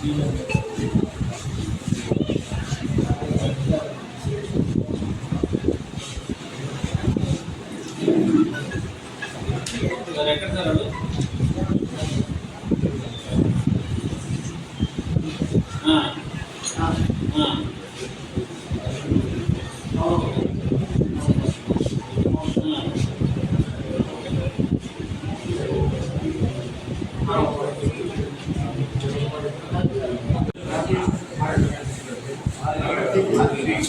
Two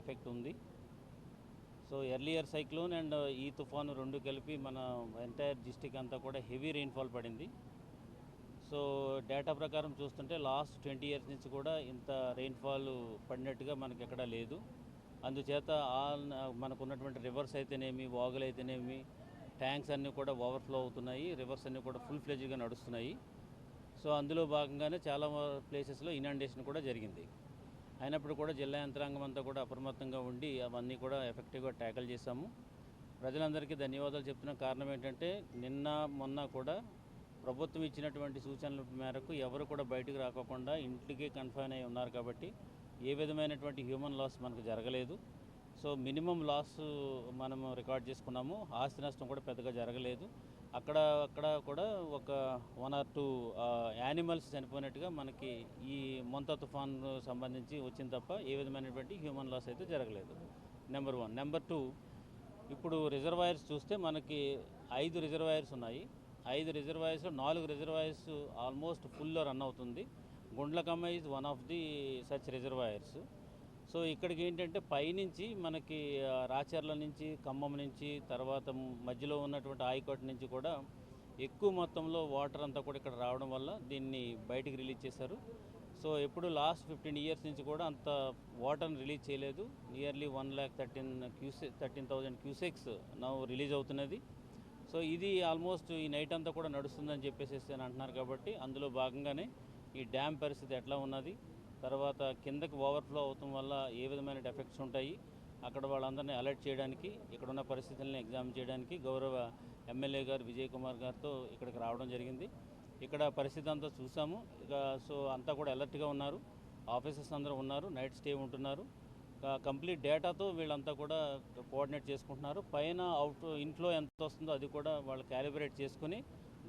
effect ఉంది. So earlier cyclone and ఈ తుఫాను రెండు కలిపి మన ఎంటైర్ డిస్టిక్ అంతా కూడా హెవీ రెయిన్ఫాల్ పడింది. సో డేటా ప్రకారం చూస్తుంటే లాస్ట్ ట్వంటీ ఇయర్స్ నుంచి కూడా ఇంత రెయిన్ఫాల్ పడినట్టుగా మనకి ఎక్కడా లేదు. అందుచేత ఆల్ మనకు ఉన్నటువంటి రివర్స్ అయితేనేమి వాగులు అయితేనేమి ట్యాంక్స్ అన్నీ కూడా ఓవర్ఫ్లో అవుతున్నాయి రివర్స్ అన్నీ కూడా ఫుల్ ఫ్లెజ్గా నడుస్తున్నాయి. సో అందులో భాగంగానే చాలా ప్లేసెస్లో ఇనాండేషన్ కూడా జరిగింది. అయినప్పుడు కూడా జిల్లా యంత్రాంగం అంతా కూడా అప్రమత్తంగా ఉండి అవన్నీ కూడా ఎఫెక్టివ్గా ట్యాకిల్ చేశాము. ప్రజలందరికీ ధన్యవాదాలు చెప్తున్న కారణం ఏంటంటే నిన్న మొన్న కూడా ప్రభుత్వం ఇచ్చినటువంటి సూచనల మేరకు ఎవరు కూడా బయటకు రాకోకుండా ఇంటికే కన్ఫైన్ అయి ఉన్నారు కాబట్టి ఏ విధమైనటువంటి హ్యూమన్ లాస్ మనకు జరగలేదు. సో మినిమం లాస్ మనం రికార్డ్ చేసుకున్నాము. ఆస్తి నష్టం కూడా పెద్దగా జరగలేదు. అక్కడ అక్కడ కూడా ఒక వన్ ఆర్ టూ యానిమల్స్ చనిపోయినట్టుగా మనకి ఈ మొంత తుఫాన్ సంబంధించి వచ్చింది తప్ప ఏ విధమైనటువంటి హ్యూమన్ లాస్ అయితే జరగలేదు. నెంబర్ వన్ నెంబర్ టూ ఇప్పుడు రిజర్వాయర్స్ చూస్తే మనకి ఐదు రిజర్వాయర్స్ ఉన్నాయి. ఐదు రిజర్వాయర్స్లో నాలుగు రిజర్వాయర్స్ ఆల్మోస్ట్ ఫుల్లో రన్ అవుతుంది. Gundlakamma is one of the such reservoirs so ఇక్కడికి ఏంటంటే పైనుంచి మనకి రాచర్ల నుంచి ఖమ్మం నుంచి తర్వాత మధ్యలో ఉన్నటువంటి ఆయకోట నుంచి కూడా ఎక్కువ మొత్తంలో వాటర్ అంతా కూడా ఇక్కడ రావడం వల్ల దీన్ని బయటికి రిలీజ్ చేశారు. సో ఎప్పుడు లాస్ట్ ఫిఫ్టీన్ ఇయర్స్ నుంచి కూడా అంత వాటర్ని రిలీజ్ చేయలేదు. Nearly one lakh thirteen cusecs thirteen thousand cusecs నవ్వు రిలీజ్ అవుతున్నది. సో ఇది ఆల్మోస్ట్ ఈ నైట్ అంతా కూడా నడుస్తుందని చెప్పేసి అని అంటున్నారు కాబట్టి అందులో భాగంగానే ఈ డ్యామ్ పరిస్థితి ఎట్లా ఉన్నది తర్వాత కిందకి ఓవర్ఫ్లో అవటం వల్ల ఏ విధమైన ఎఫెక్ట్స్ ఉంటాయి? అక్కడ వాళ్ళందరినీ అలర్ట్ చేయడానికి ఇక్కడున్న పరిస్థితులను ఎగ్జామ్ చేయడానికి గౌరవ ఎమ్మెల్యే గారు విజయ్ కుమార్ గారితో ఇక్కడికి రావడం జరిగింది. ఇక్కడ పరిస్థితి అంతా చూసాము. ఇక సో అంతా కూడా అలర్ట్గా ఉన్నారు. ఆఫీసర్స్ అందరూ ఉన్నారు నైట్ స్టే ఉంటున్నారు. కంప్లీట్ డేటాతో వీళ్ళంతా కూడా కోఆర్డినేట్ చేసుకుంటున్నారు. పైన అవుట్ ఇన్ఫ్లో ఎంత వస్తుందో అది కూడా వాళ్ళు క్యాలిబ్రేట్ చేసుకుని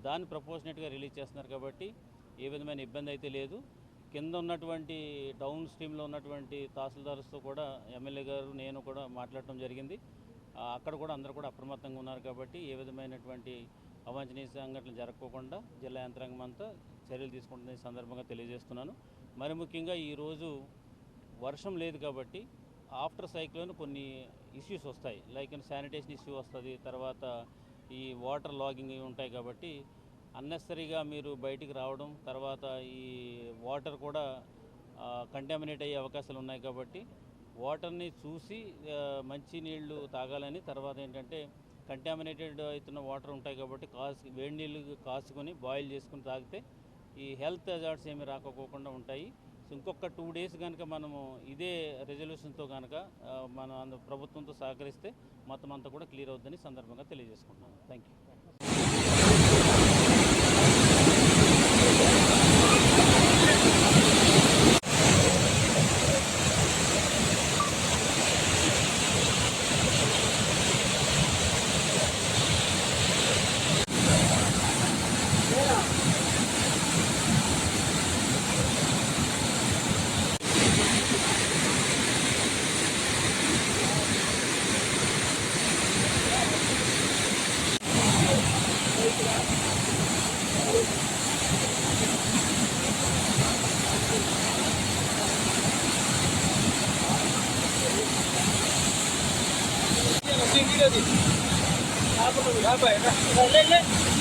దాన్ని ప్రపోర్షనేట్గా రిలీజ్ చేస్తున్నారు కాబట్టి ఏ విధమైన ఇబ్బంది అయితే లేదు. కింద ఉన్నటువంటి డౌన్ స్ట్రీమ్లో ఉన్నటువంటి తహసీల్దార్స్తో కూడా ఎమ్మెల్యే గారు నేను కూడా మాట్లాడటం జరిగింది. అక్కడ కూడా అందరూ కూడా అప్రమత్తంగా ఉన్నారు కాబట్టి ఏ విధమైనటువంటి అవాంఛనీయ సంఘటనలు జరగకోకుండా జిల్లా యంత్రాంగం అంతా చర్యలు తీసుకుంటున్న సందర్భంగా తెలియజేస్తున్నాను. మరి ముఖ్యంగా ఈరోజు వర్షం లేదు కాబట్టి ఆఫ్టర్ సైక్లోన్ కొన్ని ఇష్యూస్ వస్తాయి. లైక్ శానిటేషన్ ఇష్యూ వస్తుంది తర్వాత ఈ వాటర్ లాగింగ్ ఉంటాయి కాబట్టి అన్నెసరీగా మీరు బయటికి రావడం తర్వాత ఈ వాటర్ కూడా కంటామినేట్ అయ్యే అవకాశాలు ఉన్నాయి కాబట్టి వాటర్ని చూసి మంచి నీళ్ళు తాగాలని తర్వాత ఏంటంటే కంటామినేటెడ్ అవుతున్న వాటర్ ఉంటాయి కాబట్టి కాసు వేడి నీళ్ళు కాసుకొని బాయిల్ చేసుకుని తాగితే ఈ హెల్త్ హజార్డ్స్ ఏమి రాకపోకుండా ఉంటాయి. సో ఇంకొక టూ డేస్ కనుక మనము ఇదే రెజల్యూషన్తో కనుక మన ప్రభుత్వంతో సహకరిస్తే మొత్తం అంతా కూడా క్లియర్ అవుద్దని సందర్భంగా తెలియజేసుకుంటున్నాను. Thank you Apa? Apa? Apa? Apa?